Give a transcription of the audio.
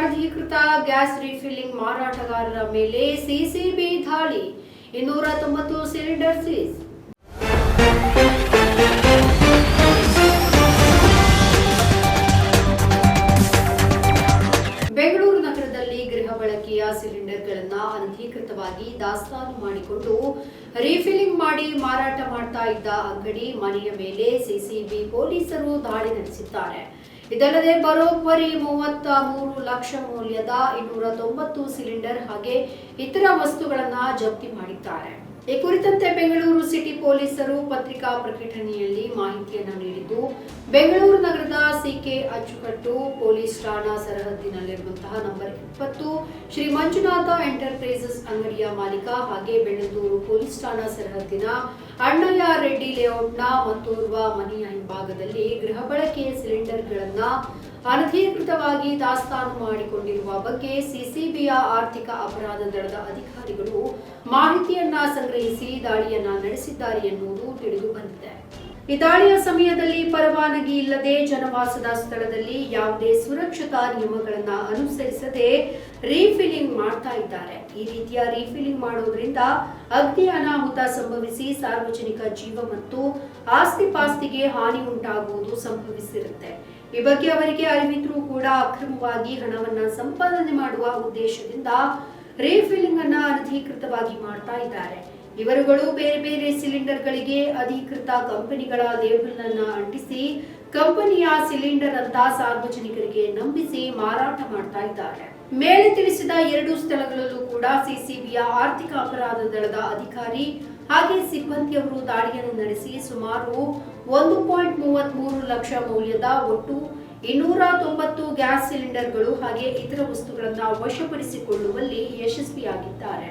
ಅನಧಿಕೃತ gas refilling ಮಾರಾಟಗಾರರ ಮೇಲೆ ಸಿಸಿಬಿ ದಾಳಿ, ಇನ್ನೂರ ತೊಂಬತ್ತು ಸಿಲಿಂಡರ್ ಸೀಸ್. ಬೆಂಗಳೂರು ನಗರದಲ್ಲಿ ಗೃಹ ಬಳಕೆಯ ಸಿಲಿಂಡರ್ಗಳನ್ನ ಅನಧಿಕೃತವಾಗಿ ದಾಸ್ತಾನು ಮಾಡಿಕೊಂಡು ರಿಫಿಲ್ಲಿಂಗ್ ಮಾಡಿ ಮಾರಾಟ ಮಾಡ್ತಾ ಇದ್ದ ಅಂಗಡಿ ಮನೆಯ ಮೇಲೆ ಸಿಸಿಬಿ ಪೊಲೀಸರು ದಾಳಿ ನಡೆಸಿದ್ದಾರೆ. ಇದಲ್ಲದೆ ಬರೋಬ್ಬರಿ ಮೂವತ್ತ ಮೂರು ಲಕ್ಷ ಮೌಲ್ಯದ ಇನ್ನೂರ ತೊಂಬತ್ತು ಸಿಲಿಂಡರ್ ಹಾಗೆ ಇತರ ವಸ್ತುಗಳನ್ನ ಜಪ್ತಿ ಮಾಡಿದ್ದಾರೆ. ಈ ಕುರಿತಂತೆ ಬೆಂಗಳೂರು ಸಿಟಿ ಪೊಲೀಸರು ಪತ್ರಿಕಾ ಪ್ರಕಟಣೆಯಲ್ಲಿ ಮಾಹಿತಿಯನ್ನು ನೀಡಿದ್ದು, ಬೆಂಗಳೂರು ನಗರದ ಸಿಕೆ ಅಚ್ಚುಕಟ್ಟು ಪೊಲೀಸ್ ಠಾಣಾ ಸರಹದ್ದಿನಲ್ಲಿರುವಂತಹ ನಂಬರ್ ಇಪ್ಪತ್ತು ಶ್ರೀ ಮಂಜುನಾಥ ಎಂಟರ್ಪ್ರೈಸಸ್ ಅಂಗಡಿಯ ಮಾಲೀಕ ಹಾಗೆ ಬೆಳ್ಳಂದೂರು ಪೊಲೀಸ್ ಠಾಣಾ ಸರಹದ್ದಿನ ಅಣ್ಣಯ್ಯ ರೆಡ್ಡಿ ಲೇಔಟ್ನ ಮತ್ತೋರ್ವ ಮನೆಯ ಹಿಂಭಾಗದಲ್ಲಿ ಗೃಹ ಬಳಕೆಯ ಸಿಲಿಂಡರ್ಗಳನ್ನ ಅನಧಿಕೃತವಾಗಿ ದಾಸ್ತಾನು ಮಾಡಿಕೊಂಡಿರುವ ಬಗ್ಗೆ ಸಿಸಿಬಿಯ ಆರ್ಥಿಕ ಅಪರಾಧ ದಳದ ಅಧಿಕಾರಿಗಳು ಮಾಹಿತಿಯನ್ನ ಸಂಗ್ರಹಿಸಿ ದಾಳಿಯನ್ನ ನಡೆಸಿದ್ದಾರೆ ಎನ್ನುವುದು ತಿಳಿದು ಬಂದಿದೆ. ಈ ಸಮಯದಲ್ಲಿ ಪರವಾನಗಿ ಇಲ್ಲದೆ ಜನವಾಸದ ಸ್ಥಳದಲ್ಲಿ ಯಾವುದೇ ಸುರಕ್ಷತಾ ನಿಯಮಗಳನ್ನ ಅನುಸರಿಸದೆ ರೀಫಿಲಿಂಗ್ ಮಾಡ್ತಾ ಇದ್ದಾರೆ. ಈ ರೀತಿಯ ರೀಫಿಲಿಂಗ್ ಮಾಡೋದ್ರಿಂದ ಅಗ್ನಿ ಅನಾಹುತ ಸಂಭವಿಸಿ ಸಾರ್ವಜನಿಕ ಜೀವ ಮತ್ತು ಆಸ್ತಿ ಪಾಸ್ತಿಗೆ ಹಾನಿ ಉಂಟಾಗುವುದು ಸಂಭವಿಸಿರುತ್ತೆ. ಈ ಬಗ್ಗೆ ಅವರಿಗೆ ಅರಿವಿದ್ರೂ ಕೂಡ ಅಕ್ರಮವಾಗಿ ಹಣವನ್ನ ಸಂಪಾದನೆ ಮಾಡುವ ಉದ್ದೇಶದಿಂದ ರೀಫಿಲಿಂಗ್ ಅನ್ನ ಅನಧಿಕೃತವಾಗಿ ಮಾಡ್ತಾ ಇದ್ದಾರೆ. ಇವರುಗಳು ಬೇರೆ ಬೇರೆ ಸಿಲಿಂಡರ್ಗಳಿಗೆ ಅಧಿಕೃತ ಕಂಪನಿಗಳ ಲೇಬಲ್ ಅಂಟಿಸಿ ಕಂಪನಿಯ ಸಿಲಿಂಡರ್ ಅಂತ ಸಾರ್ವಜನಿಕರಿಗೆ ನಂಬಿಸಿ ಮಾರಾಟ ಮಾಡ್ತಾ ಇದ್ದಾರೆ. ಮೇಲೆ ತಿಳಿಸಿದ ಎರಡು ಸ್ಥಳಗಳಲ್ಲೂ ಕೂಡ ಸಿಸಿಬಿಯ ಆರ್ಥಿಕ ಅಪರಾಧ ದಳದ ಅಧಿಕಾರಿ ಹಾಗೆ ಸಿಬ್ಬಂದಿಯವರು ದಾಳಿಯನ್ನು ನಡೆಸಿ ಸುಮಾರು ಒಂದು ಪಾಯಿಂಟ್ ಮೂವತ್ತ್ ಮೂರು ಲಕ್ಷ ಮೌಲ್ಯದ ಒಟ್ಟು ಇನ್ನೂರ ತೊಂಬತ್ತು ಗ್ಯಾಸ್ ಸಿಲಿಂಡರ್ಗಳು ಹಾಗೆ ಇತರ ವಸ್ತುಗಳನ್ನು ವಶಪಡಿಸಿಕೊಳ್ಳುವಲ್ಲಿ ಯಶಸ್ವಿಯಾಗಿದ್ದಾರೆ.